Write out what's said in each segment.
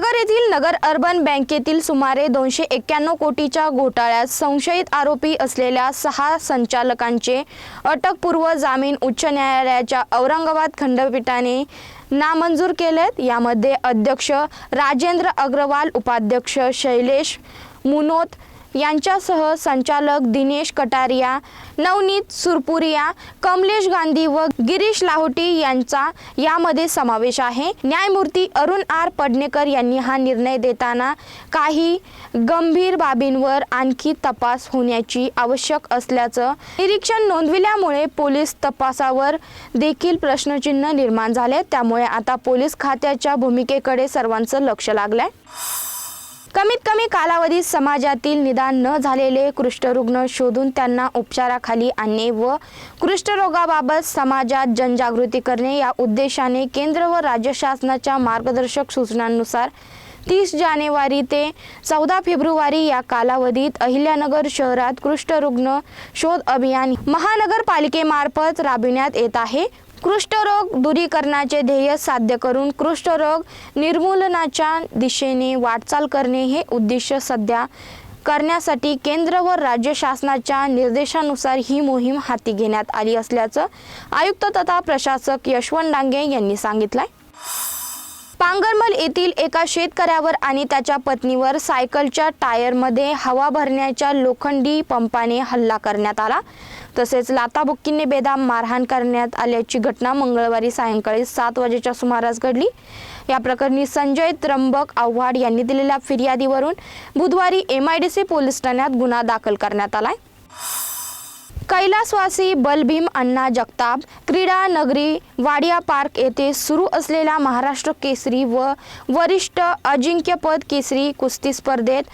नगर येथील नगर अर्बन बँकेतील सुमारे दोनशे एक्क्याण्णव कोटीच्या घोटाळ्यात संशयित आरोपी असलेल्या सहा संचालकांचे अटकपूर्व जामीन उच्च न्यायालयाच्या औरंगाबाद खंडपीठाने नामंजूर केलेत. यामध्ये अध्यक्ष राजेंद्र अग्रवाल उपाध्यक्ष शैलेश मुनोत यांच्यासह संचालक दिनेश कटारिया नवनीत सुरपुरिया कमलेश गांधी व गिरीश लाहोटी यांचा यामध्ये समावेश आहे. न्यायमूर्ती अरुण आर पडणेकर यांनी हा निर्णय देताना काही गंभीर बाबींवर आणखी तपास होण्याची आवश्यक असल्याचं निरीक्षण नोंदविल्यामुळे पोलीस तपासावर देखील प्रश्नचिन्ह निर्माण झाले. त्यामुळे आता पोलीस खात्याच्या भूमिकेकडे सर्वांचं लक्ष लागलंय. कमीत कमी कालावधीत समाजातील निदान न झालेले कुष्ठरुग्ण शोधून त्यांना उपचाराखाली आणणे व कुष्ठरोगाबाबत समाजात जनजागृती करणे या उद्देशाने केंद्र व राज्य शासनाच्या मार्गदर्शक सूचनांनुसार तीस जानेवारी ते चौदा फेब्रुवारी या कालावधीत अहिल्यानगर शहरात कुष्ठरुग्ण शोध अभियान महानगरपालिकेमार्फत राबविण्यात येत आहे. कुष्ठरोग दूरीकरणाचे ध्येय साध्य करून कुष्ठरोग निर्मूलनाच्या दिशेने वाटचाल करणे हे उद्दिष्ट सध्या करण्यासाठी केंद्र व राज्य शासनाच्या निर्देशानुसार ही मोहीम हाती घेण्यात आली असल्याचं आयुक्त तथा प्रशासक यशवंत डांगे यांनी सांगितलंय. पांगरमल येथील एका शेतकऱ्यावर आणि त्याच्या पत्नीवर सायकलच्या टायरमध्ये हवा भरण्याच्या लोखंडी पंपाने हल्ला करण्यात आला. तसेच लाताबुक्कीने बेदाम मारहाण करण्यात आल्याची घटना मंगळवारी सायंकाळी सात वाजेच्या सुमारास घडली. या प्रकरणी संजय त्र्यंबक आव्हाड यांनी दिलेल्या फिर्यादीवरून बुधवारी M I D C police ठाण्यात गुन्हा दाखल करण्यात आलाय. कैलासवासी बलभीम अण्णा जगताप क्रीडा नगरी वाडिया पार्क येथे सुरू असलेल्या महाराष्ट्र केसरी व वरिष्ठ अजिंक्यपद केसरी कुस्ती स्पर्धेत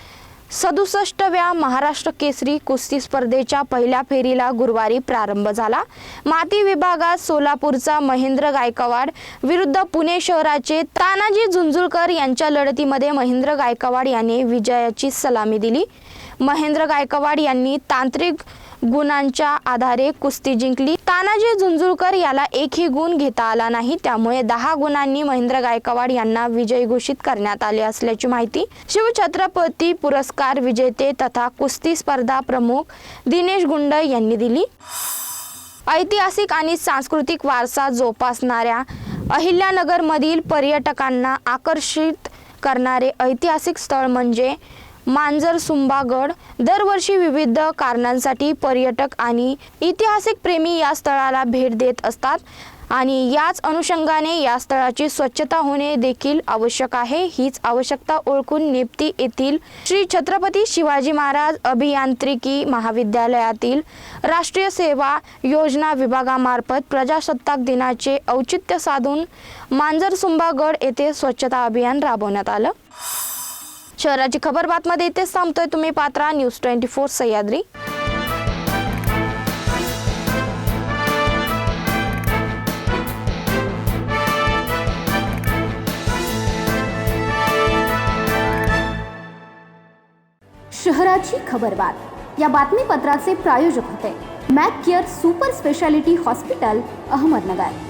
सदुसष्टव्या महाराष्ट्र केसरी कुस्ती स्पर्धेच्या पहिल्या फेरीला गुरुवारी प्रारंभ झाला. माती विभागात सोलापूरचा महेंद्र गायकवाड विरुद्ध पुणे शहराचे तानाजी झुंझुळकर यांच्या लढतीमध्ये महेंद्र गायकवाड यांनी विजयाची सलामी दिली. महेंद्र गायकवाड यांनी तांत्रिक गुणांच्या आधारे कुस्ती जिंकली. तानाजी झुंजुळकर याला एकही गुण घेता आला नाही. त्यामुळे दहा गुणांनी महेंद्र गायकवाड यांना विजयी घोषित करण्यात आले असल्याची माहिती. शिवछत्रपती पुरस्कार विजेते तथा कुस्ती स्पर्धा प्रमुख दिनेश गुंड यांनी दिली. ऐतिहासिक आणि सांस्कृतिक वारसा जोपासणाऱ्या अहिल्यानगरमधील पर्यटकांना आकर्षित करणारे ऐतिहासिक स्थळ म्हणजे मांजर सुंबागड दरवर्षी विविध कारणांसाठी पर्यटक आणि ऐतिहासिक प्रेमी या स्थळाला भेट देत असतात. आणि याच अनुषंगाने या स्थळाची स्वच्छता होणे देखील आवश्यक आहे. हीच आवश्यकता ओळखून नेप्ती येथील श्री छत्रपती शिवाजी महाराज अभियांत्रिकी महाविद्यालयातील राष्ट्रीय सेवा योजना विभागामार्फत प्रजासत्ताक दिनाचे औचित्य साधून मांजरसुंबागड येथे स्वच्छता अभियान राबवण्यात आलं. शहराची खबर बातमध्ये इथेच थांबतोय तुम्ही पात्रा न्यूज ट्वेंटी फोर सह्याद्री. शहराची खबरबात या बातमीपत्राचे प्रायोजक होते. Mac care super speciality hospital Ahmednagar.